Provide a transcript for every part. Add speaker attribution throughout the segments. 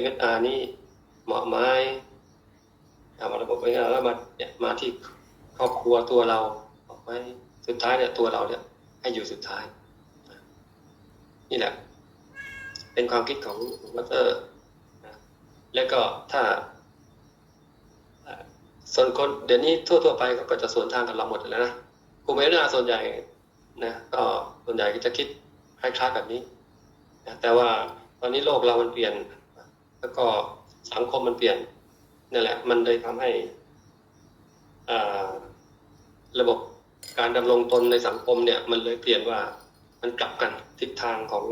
Speaker 1: MSR นี่เหมาะไหมเอามาระบบ MSR แล้วมาเนี่ยมาที่ครอบครัวตัวเราเหมาะไหมสุดท้ายเนี่ยตัวเราเนี่ย ให้อยู่สุดท้าย นี่แหละ เป็นความคิดของวัตเตอร์แล้วก็ถ้าส่วนคนเดี๋ยวนี้ทั่วๆไปเขาก็จะสวนทางกับเราหมดแล้วนะกลุ่มเอเนส่วนใหญ่นะก็ส่วนใหญ่ก็จะคิดคล้ายๆแบบนี้นะแต่ว่าตอนนี้โลกเรามันเปลี่ยน แล้วก็สังคมมันเปลี่ยนนั่นแหละ มันเลยทำให้อ่าระบบการดำรงตนในสังคมเนี่ย มันเลยเปลี่ยนว่ามันกลับกันทิศทางของ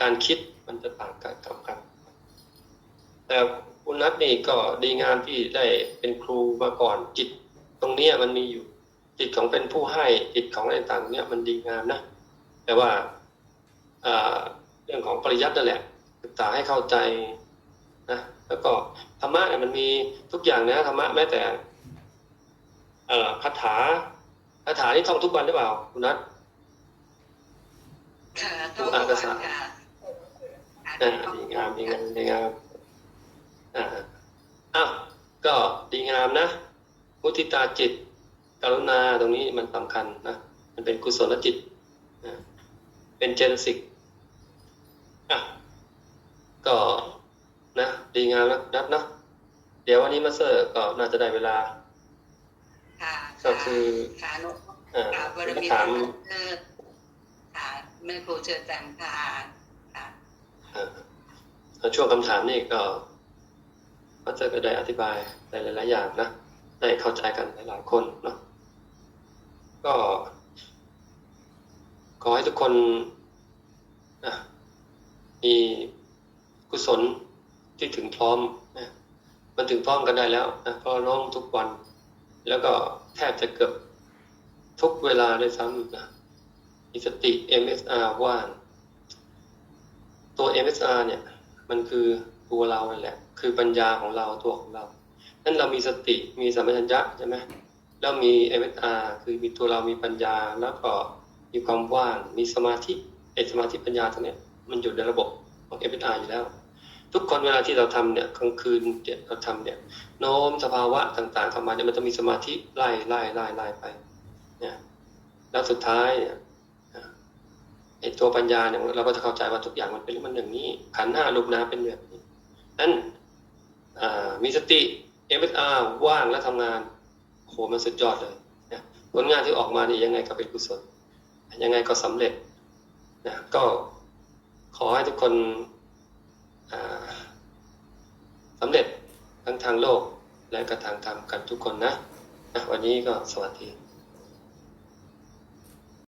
Speaker 1: การคิดมันจะต่างกันกลับกัน แต่คุณนัทนี่ก็ดีงามที่ได้เป็นครูมาก่อนจิต ตรงเนี้ยมันมีอยู่จิตของเป็นผู้ให้จิตของอะไรต่างเนี่ยมันดีงามนะแต่ว่าอ่าเรื่องของปริยัตินั่นแหละศึกษาให้เข้าใจ นะแล้วก็ธรรมะเนี่ยมันมีทุกอย่างนะธรรมะแม้แต่เอ่อคาถาคาถานี่ท่องทุกวันหรือเปล่าคุณนัท
Speaker 2: ค่ะ
Speaker 1: ดู
Speaker 2: ต้อง
Speaker 1: อ่านภาษา
Speaker 2: ค่ะ
Speaker 1: อ่าดีงามดีงามดีงามอ่าอ้าวก็ดีงามนะมุทิตาจิตกรุณาตรงนี้มันสำคัญนะมันเป็นกุศลจิตนะเป็นเจนสิกอะก็นะดี งามนะนัดเนาะเดี๋ยววันนี้มาเซอร์ก็น่าจะได้เวลา
Speaker 2: ค่ะ
Speaker 1: ก็คือ
Speaker 2: ค่ะนุ
Speaker 1: อ่า
Speaker 2: ค่ะบริ
Speaker 1: มา
Speaker 2: มี
Speaker 1: ถาม
Speaker 2: เออค่ะแม่ครูเชิญจังค่ะค่ะ
Speaker 1: อ่าช่วงคำถามนี่ก็มาเซอร์ก็ได้อธิบายหลายๆอย่างนะได้เข้าใจกันหลายๆคนเนาะก็ขอให้ทุกคนนะมีกุศล ที่ถึงพร้อมนะมันถึงพร้อมกันได้แล้วนะเพราะน้องทุกวัน แล้วก็แทบจะเกือบทุกเวลาด้วยซ้ำนะมีสติ MSR ว่างตัว MSR เนี่ย มันคือตัวเรานั่นแหละ คือปัญญาของเราตัวของเรา นั่นเรามีสติมีสัมปชัญญะใช่ไหมแล้วมี MSR คือมีตัวเรามีปัญญาแล้วก็มีความว่าง มีสมาธิเอสมาธิปัญญาตรงเนี้ยมันอยู่ในระบบของ MSR อยู่แล้ว ทุกคนเวลาที่เราทำเนี่ยกลางคืนเนี่ยเราทำเนี่ยโน้มสภาวะต่าง ๆ เข้ามาเนี่ยมันจะมีสมาธิไล่ไล่ไล่ไล่ไปเนี่ยแล้วสุดท้ายเนี่ยไอตัวปัญญาเนี่ยเราก็จะเข้าใจว่าทุกอย่างมันเป็นมันอย่างนี้ ขันห้ารูปนามเป็นแบบนี้นั้นมีสติ MSR ว่างและทำงานโหมันสุดยอดเลยนะผลงานที่ออกมานี่ยังไงก็เป็นกุศลยังไงก็สำเร็จนะก็ขอให้ทุกคน สำเร็จทั้งทางโลกและกระทางธรรมกันทุกคนนะนะวันนี้ก็สวัสดี